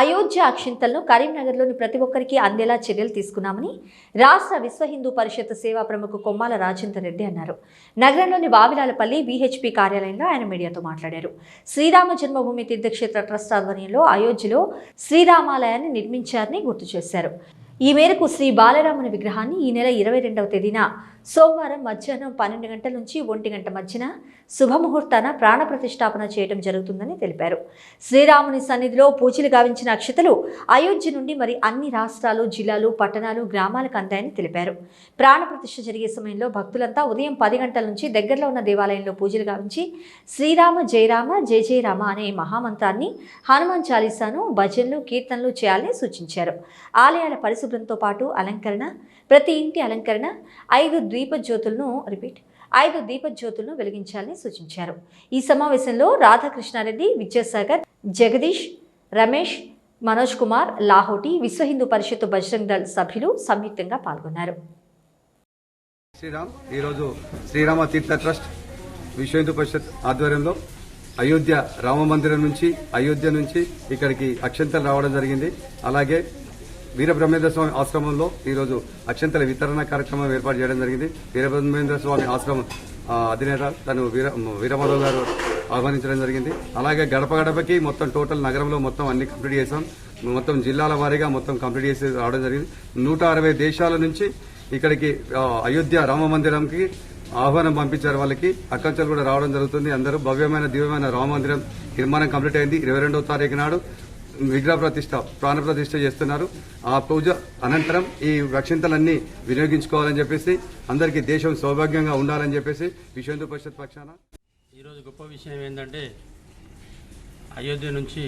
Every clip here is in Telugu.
అయోధ్య అక్షింతలను కరీంనగర్లోని ప్రతి ఒక్కరికి అందేలా చర్యలు తీసుకున్నామని రాష్ట్ర విశ్వ హిందూ పరిషత్ సేవా ప్రముఖ కొమ్మాల రాజేందర్ రెడ్డి అన్నారు. నగరంలోని వావిలాలపల్లి బీహెచ్పీ కార్యాలయంలో ఆయన మీడియాతో మాట్లాడారు. శ్రీరామ జన్మభూమి తీర్థక్షేత్ర ట్రస్ట్ ఆధ్వర్యంలో అయోధ్యలో శ్రీరామాలయాన్ని నిర్మించారని గుర్తు చేశారు. ఈ మేరకు శ్రీ బాలరాముని విగ్రహాన్ని ఈ నెల ఇరవై రెండవ తేదీన సోమవారం మధ్యాహ్నం పన్నెండు గంటల నుంచి ఒంటి గంట మధ్యన శుభముహూర్తాన ప్రాణప్రతిష్టాపన చేయడం జరుగుతుందని తెలిపారు. శ్రీరాముని సన్నిధిలో పూజలు గావించిన అక్షతలు అయోధ్య నుండి మరి అన్ని రాష్ట్రాలు జిల్లాలు పట్టణాలు గ్రామాలకు అందాయని తెలిపారు. ప్రాణప్రతిష్ఠ జరిగే సమయంలో భక్తులంతా ఉదయం పది గంటల నుంచి దగ్గరలో ఉన్న దేవాలయంలో పూజలు గావించి శ్రీరామ జయరామ జయ జయరామ అనే మహామంత్రాన్ని హనుమాన్ చాలీసాను భజనలు కీర్తనలు చేయాలని సూచించారు. ఆలయాల పరిశుభ్రంతో పాటు అలంకరణ ప్రతి ఇంటి అలంకరణ ఐదు ద్వీప జ్యోతులను రిపీట్ ఐదు దీప జ్యోతులను వెలిగించాలని సూచించారు. ఈ సమావేశంలో రాధాకృష్ణారెడ్డి విద్యాసాగర్ జగదీష్ రమేష్ మనోజ్ కుమార్ లాహోటి విశ్వ హిందూ పరిషత్ బజరంగ్ దళ్ సభ్యులు సంయుక్తంగా పాల్గొన్నారు. శ్రీరామ్ ఈరోజు శ్రీరామ తీర్థ ట్రస్ట్ విశ్వ హిందూ పరిషత్ ఆధ్వర్యంలో అయోధ్య రామ మందిరం నుంచి అయోధ్య నుంచి ఇక్కడికి అక్షంతలు రావడం జరిగింది. అలాగే వీరబ్రహ్మేంద్ర స్వామి ఆశ్రమంలో ఈరోజు అక్షంతల వితరణ కార్యక్రమం ఏర్పాటు చేయడం జరిగింది. వీరబ్రహ్మేంద్ర స్వామి ఆశ్రమం అధినేత తను వీర వీరమాధవ్ గారు ఆహ్వానించడం జరిగింది. అలాగే గడప గడపకి మొత్తం టోటల్ నగరంలో మొత్తం అన్ని కంప్లీట్ చేసాం మొత్తం జిల్లాల వారీగా మొత్తం కంప్లీట్ చేసి రావడం జరిగింది. నూట అరవై దేశాల నుంచి ఇక్కడికి అయోధ్య రామ మందిరంకి ఆహ్వానం పంపించారు వాళ్ళకి. అక్కంచెలు కూడా రావడం జరుగుతుంది. అందరూ భవ్యమైన దివ్యమైన రామ మందిరం నిర్మాణం కంప్లీట్ అయింది. ఇరవై రెండవ తారీఖు నాడు విగ్రహ ప్రతిష్ట ప్రాణ ప్రతిష్ట చేస్తున్నారు. ఆ పూజ అనంతరం ఈ రక్షింతలన్నీ వినియోగించుకోవాలని చెప్పేసి అందరికీ దేశం సౌభాగ్యంగా ఉండాలని చెప్పేసి విశ్వ హిందూ పరిషత్ పక్షాన. ఈరోజు గొప్ప విషయం ఏంటంటే అయోధ్య నుంచి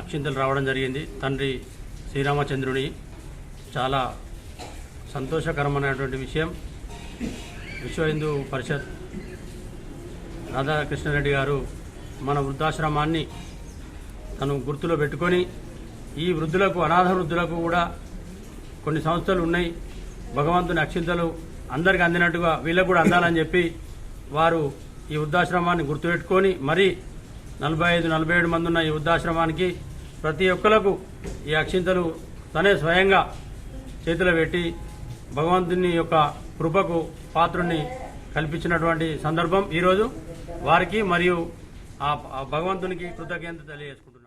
అక్షింతలు రావడం జరిగింది. తండ్రి శ్రీరామచంద్రుని. చాలా సంతోషకరమైనటువంటి విషయం. విశ్వ హిందూ పరిషత్ రాధాకృష్ణారెడ్డి గారు మన వృద్ధాశ్రమాన్ని తను గుర్తులో పెట్టుకొని ఈ వృద్ధులకు అనాథ వృద్ధులకు కూడా కొన్ని సంస్థలు ఉన్నాయి. భగవంతుని అక్షింతలు అందరికి అందినట్టుగా వీళ్ళకు కూడా అందాలని చెప్పి వారు ఈ వృద్ధాశ్రమాన్ని గుర్తుపెట్టుకొని మరి నలభై ఐదు నలభై ఏడు మంది ఉన్న ఈ వృద్ధాశ్రమానికి ప్రతి ఒక్కలకు ఈ అక్షింతలు తనే స్వయంగా చేతిలో పెట్టి భగవంతుని యొక్క కృపకు పాత్రుణ్ణి కల్పించినటువంటి సందర్భం ఈరోజు వారికి మరియు ఆ ఆ భగవంతునికి కృతజ్ఞత తెలియజేసుకుంటున్నాను